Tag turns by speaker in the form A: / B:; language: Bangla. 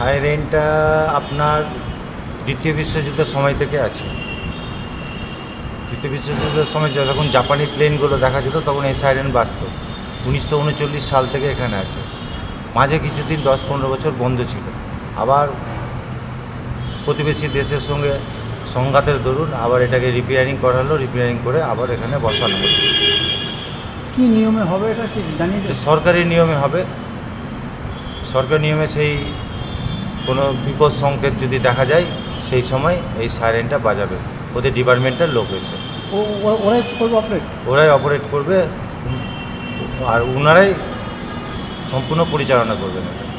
A: সাইরেনটা আপনার দ্বিতীয় বিশ্বযুদ্ধের সময় থেকে আছে। দ্বিতীয় বিশ্বযুদ্ধের সময় যখন জাপানি প্লেনগুলো দেখা যেত তখন এই সাইরেন বাজত উনিশশো উনচল্লিশ সাল থেকে এখানে আছে। মাঝে কিছুদিন দশ পনেরো বছর বন্ধ ছিল। আবার প্রতিবেশী দেশের সঙ্গে সংঘাতের দরুন আবার এটাকে রিপেয়ারিং করা হলো রিপেয়ারিং করে আবার এখানে বসানো হলো।
B: কি নিয়মে হবে এটা কি
A: এটা সরকারি নিয়মে হবে। সরকারি নিয়মে সেই কোনো বিপদ সংকেত যদি দেখা যায় সেই সময় এই সাইরেনটা বাজাবে। ওদের ডিপার্টমেন্টের লোক হয়েছে।
B: ওরাই করবে অপারেট
A: ওরাই অপারেট করবে আর ওনারাই সম্পূর্ণ পরিচালনা করবেন। এটা